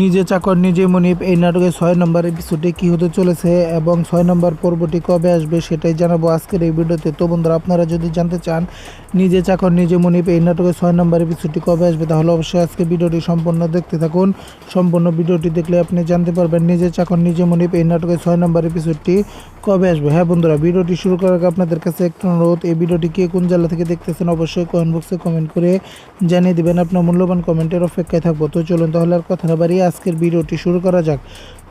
নিজে চাকর নিজে মনিপ এই নাটকের ছয় নম্বর এপিসোডে কি হতে চলেছে এবং ছয় নম্বর পর্বটি কবে আসবে সেটাই জানাব আজকের এই ভিডিওতে। তো বন্ধুরা, আপনারা যদি জানতে চান নিজে চাকর নিজে মনিপ এই নাটকের ছয় নম্বর এপিসোডটি কবে আসবে, তাহলে অবশ্যই আজকে ভিডিওটি সম্পূর্ণ দেখতে থাকুন। সম্পূর্ণ ভিডিওটি দেখলে আপনি জানতে পারবেন নিজে চাকর নিজে মনিপ এই নাটকের ছয় নম্বর এপিসোডটি কবে আসবে। হ্যাঁ বন্ধুরা, ভিডিওটি শুরু করার আগে আপনাদের কাছে একটা অনুরোধ, এই ভিডিওটি কে কোন জেলা থেকে দেখতেছেন অবশ্যই কমেন্ট বক্সে কমেন্ট করে জানিয়ে দেবেন। আপনার মূল্যবান কমেন্টের অপেক্ষায় থাকব। তো চলুন তাহলে আর কথা না বাড়িয়ে আজকের ভিডিওটি শুরু করা যাক।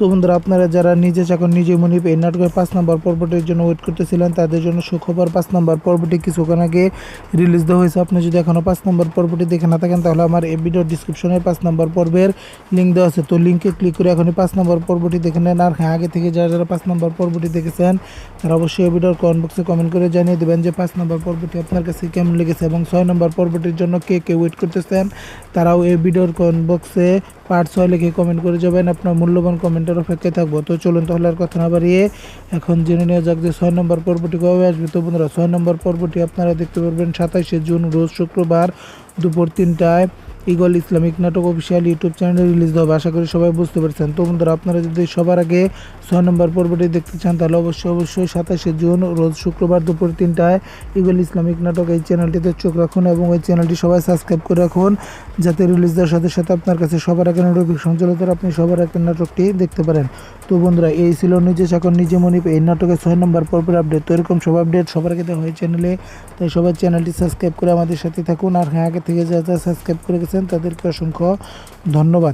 তো বন্ধুরা, আপনারা যারা নিজে চাকর নিজে মনিপ এই নাটকের পাঁচ নম্বর পর্বটির জন্য ওয়েট করতেছিলেন, তাদের জন্য সুখবর পাঁচ নম্বর পর্বটি কিছুক্ষণ আগে রিলিজ দেওয়া হয়েছে। আপনি যদি এখনও পাঁচ নম্বর পর্বটি দেখে না থাকেন, তাহলে আমার এই ভিডিওর ডিসক্রিপশনে পাঁচ নম্বর পর্বের লিঙ্ক দেওয়া আছে। তো লিঙ্কে ক্লিক করে এখনই পাঁচ নম্বর পর্বটি দেখে নেন, আর হ্যাঁ আগে থেকে যারা যারা পাঁচ নম্বর পর্বটি দেখেছেন, তারা অবশ্যই এই ভিডিওর কমেন্ট বক্সে কমেন্ট করে জানিয়ে দেবেন যে পাঁচ নম্বর পর্বটি আপনার কাছে কেমন লেগেছে এবং ছয় নম্বর পর্বটির জন্য কে কে ওয়েট করতেছেন, তারাও এই ভিডিওর কমেন্ট বক্সে পার্ট ছয় লিখে কমেন্ট করে যাবেন। আপনার মূল্যবান কমেন্টের অপেক্ষায় থাকব। তো চলুন তাহলে আর কথা না বাড়িয়ে এখন জেনে নেওয়া যাক যে ছয় নম্বর পর্বটি কবে আসবে। তো বন্ধুরা, ছয় নম্বর পর্বটি আপনারা দেখতে পারবেন সাতাইশে জুন, রোজ শুক্রবার দুপুর তিনটায়। ইগল ইসলামিক নাটক অফিসিয়াল ইউটিউব চ্যানেলে রিলিজ হবে। আশা করি সবাই বুঝতে পারছেন। তো বন্ধুরা, আপনারা যদি সবার আগে ছয় নম্বর পর্বটি দেখতে চান, তাহলে অবশ্যই অবশ্যই সাতাশে জুন, রোজ শুক্রবার দুপুর তিনটায় ইগল ইসলামিক নাটক এই চ্যানেলটিতে চোখ রাখুন এবং ওই চ্যানেলটি সবাই সাবস্ক্রাইব করে রাখুন, যাতে রিলিজ দেওয়ার সাথে সাথে আপনার কাছে সবার আগে নোটিফিকেশন চলে তার আপনি সবার আগে নাটকটি দেখতে পারেন। তো বন্ধুরা, এই ছিল নিজে চাকর নিজে মনিপ এই নাটকের ছয় নম্বর পর্বের আপডেট তো এরকম সব আপডেট সবার আগে দেওয়া হয় চ্যানেলে। তাই সবাই চ্যানেলটি সাবস্ক্রাইব করে আমাদের সাথে থাকুন। আর হ্যাঁ আগে থেকে যা যা সাবস্ক্রাইব করে গেছেন তাদেরকে অসংখ্য ধন্যবাদ।